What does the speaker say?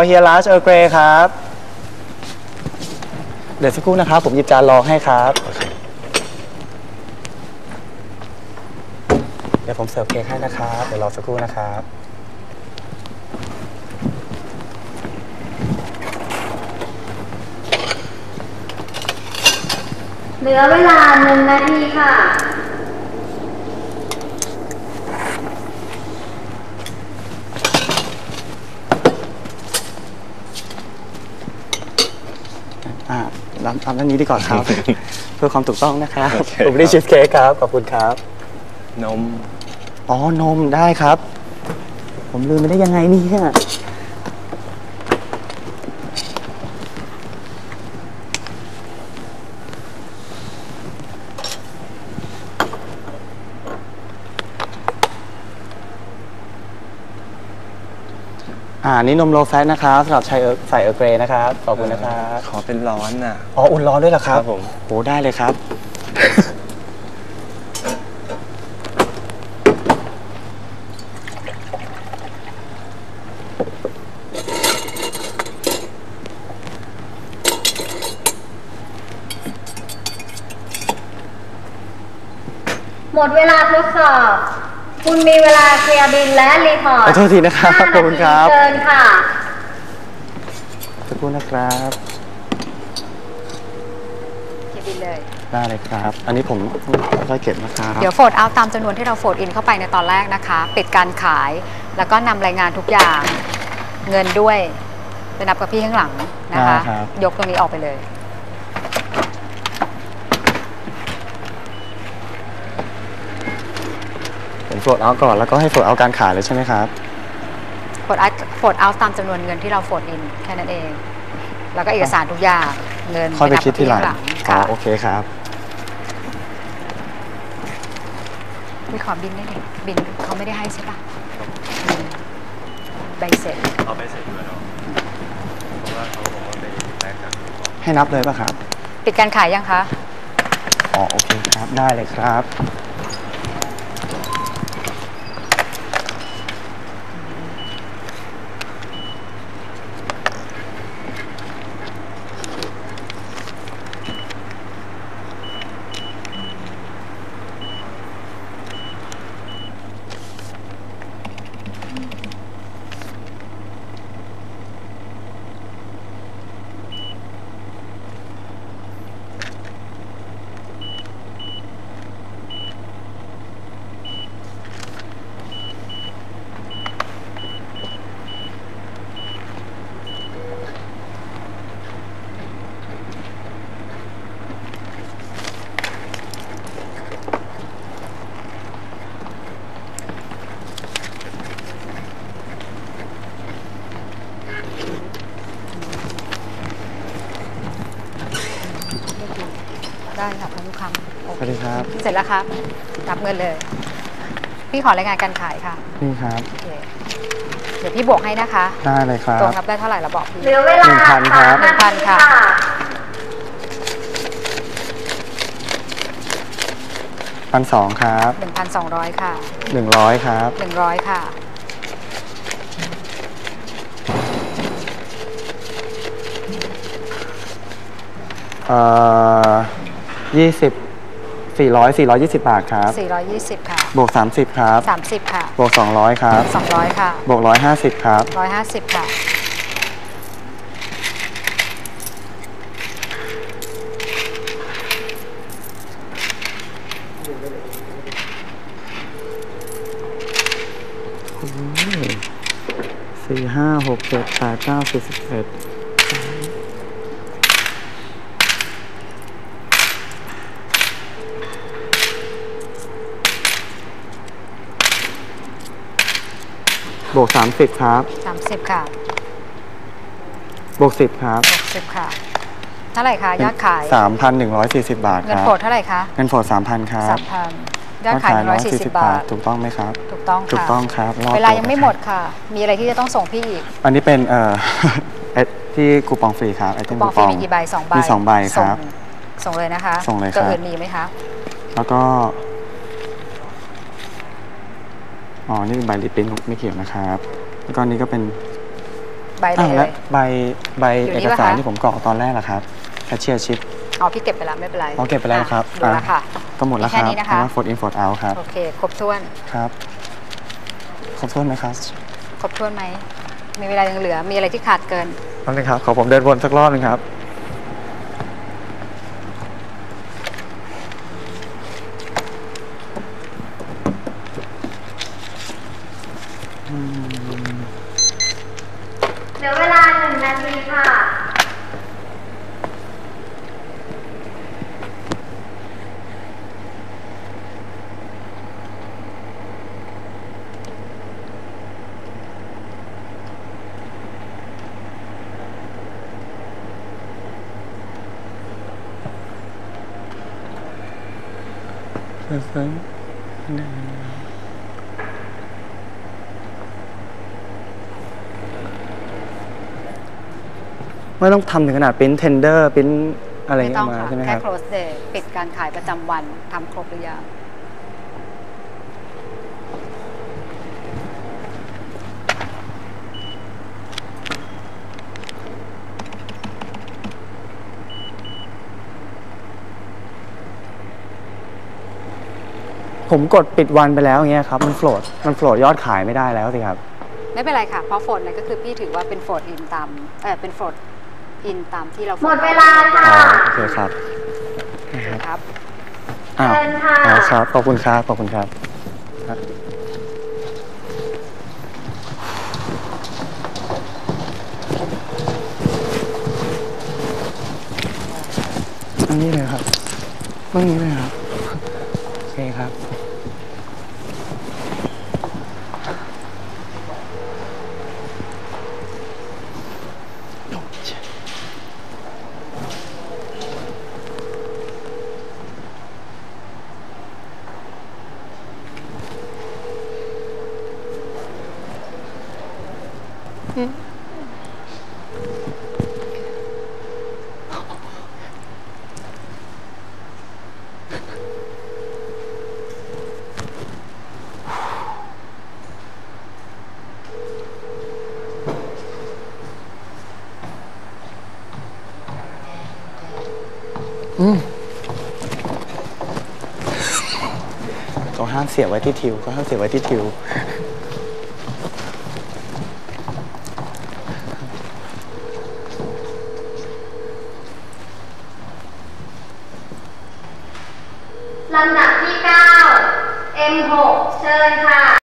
for here large Earl Grey ครับ เดี๋ยวสักครู่นะครับ ผมหยิบจานรองให้ครับ เดี๋ยวผมเสิร์ฟเค้กให้นะครับ เดี๋ยวรอสักครู่นะครับ เหลือเวลาหนึ่งนาทีค่ะ อ่า รับทำด้านนี้ดีกว่าครับ เพื่อความถูกต้องนะครับโอเคผมได้ชีสเค้กครับ ขอบคุณครับ นม อ๋อนมได้ครับ ผมลืมไปได้ยังไงเนี่ย อ่านี่นมโลแฟตนะครับสำหรับใช้เอิร์กใส่เอิร์กเกรย์นะครับขอบคุณนะครับขอเป็นร้อนน่ะ อ๋ออุ่นร้อนด้วยเหรอครับครับผมโหได้เลยครับหมดเวลาทดสอบ คุณมีเวลาเคลียร์บินและรีพอร์ตขอโทษทีนะครับห้าขอบคุณครับนาทีเชิญค่ะสักครู่นะครับเก็บบินเลย ได้เลยครับ อันนี้ผมค่อยๆเก็บนะครับเดี๋ยวโฟดเอาตามจำนวนที่เราโฟดอินเข้าไปในตอนแรกนะคะ ปิดการขาย แล้วก็นำรายงานทุกอย่าง เงินด้วยไปนับกับพี่ข้างหลังนะคะ ได้ครับ ยกตรงนี้ออกไปเลย ผมโฟลดเอาก่อนแล้วก็ให้โฟลดเอาการขายเลยใช่ไหมครับโฟดเอาโฟดเอาตามจำนวนเงินที่เราโฟดอินแค่นั้นเอง แล้วก็เอกสารทุกอย่างเงินค่อยไปนับคิดทีหลังกับอ๋พี่อข้างหลังโอค่ะเคครับ มีขอบินได้ไหมบินเขาไม่ได้ให้ใช่ปะอืมใบเสร็จ เอาไปใส่ด้วยเนาะเพราะว่าเขาบอกว่าไปแลกกันก่อนให้นับเลยป่ะครับปิดการขายยังคะ อ๋อโอเคครับได้เลยครับ ได้ค่ะพันธุคำโอสเควัสดีครับ เสร็จแล้วครับรับเงินเลย พี่ขอรายงานการขายค่ะนี่ครับ โอเคเดี๋ยวพี่บวกให้นะคะ ได้เลยครัตรบงรับได้เท่าไหร่เราบอกพี่ เหลือเวลาหนึ่งพันครับ สามนาทีหนึ่งพันค่ะ พันสองครับหนึ่งพันสองร้อยค่ะหนึ่งร้อยครับหนึ่งร้อยค่ะเอ่อ ยี่สิบสี่ร้อยสี่ร้อยยี่สิบบาทครับสี่ร้อยยี่สิบค่ะ บวกสามสิบครับสามสิบค่ะ บวกสองร้อยครับสองร้อยค่ะ บวกร้อยห้าสิบครับร้อยห้าสิบค่ะ สี่ห้าหกเจ็ดแปดเก้าสิบสิบเอ็ด วกสามสิบครับ สามสิบค่ะบวกสิบครับหกสิบค่ะ เท่าไหร่คะยอดขายสามพันหนึ่งร้อยสี่สิบบาทเงิคนรับโฟดเท่าไหร่คะเงินโฟดสามพันครับ สามพันยอดขายหนึ่งร้อยสี่สิบบาท ถูกต้องไหมครับ ถูกต้องถูกค่ะต้องครับรอบเวลาตัวยังไม่นะหมครับดค่ะ มีอะไรที่จะต้องส่งพี่อีกอันนี้เป็นเอ่อไอ้ที่คูปองฟรีครับไอเทมบอคูกปฟรีองมีกี่ใบสองใบมีสองใบครับ ส่งส่งเลยนะคะส่งเลยครับ ตัวอื่นมีไหมคะ แล้วก็ อ๋อ นี่เป็นใบลิปปิ้นไม่เกี่ยวนะครับ แล้วก็อันนี้ก็เป็นใบไหนอ้าวเลแล้วย ใบใบอยู่เอนี่กปะสารคะ ที่ผมกรอกตอนแรกอะครับแคชเชียร์ชิปอ๋อพี่เก็บไปแล้วไม่เป็นไรอ๋อเก็บไปแล้วครับอะดูแล้วค่ะ ก็หมดแล้วมีคแค่รับนี้นะคะโฟดอินโฟดเอาครับ โอเค ครบถ้วน ครับ ขอบคุณไหมครับครบถ้วนไหมมีเวลายังเหลือมีอะไรที่ขาดเกินขอบคุณครับ ขอผมเดินวนสักรอบหนึงครับ เหลือเวลาหนึ่งนาทีค่ะ ไม่ต้องทำถึงขนาดปริ้นเทนเดอร์ปริ้นอะไรไม่เงี้ต้อยงมาค่ะใช่ไหมคแค่รับ close day ปิดการขายประจำวันทำครบหรือยัง ผมกดปิดวันไปแล้วอย่างเงี้ยครับมันโฟลดมันโฟลดยอดขายไม่ได้แล้วสิครับ ไม่เป็นไรค่ะ เพราะโฟนเนี่ยก็คือพี่ถือว่าเป็นโฟนอินตามเออเป็นโฟนอินตามที่เราหมดเวลาค่ะอ๋อโอเคครับครับอ้าวเชิญค่ะอ๋อครับขอบคุณครับขอบคุณครับครับอันนี้เลยครับเรื่องนี้เลยครับโอเคครับ เขาห้ามเสียบไว้ที่ทิวเขาห้ามเสียบไว้ที่ทิว ลำดับที่ 9 M6 เชิญค่ะ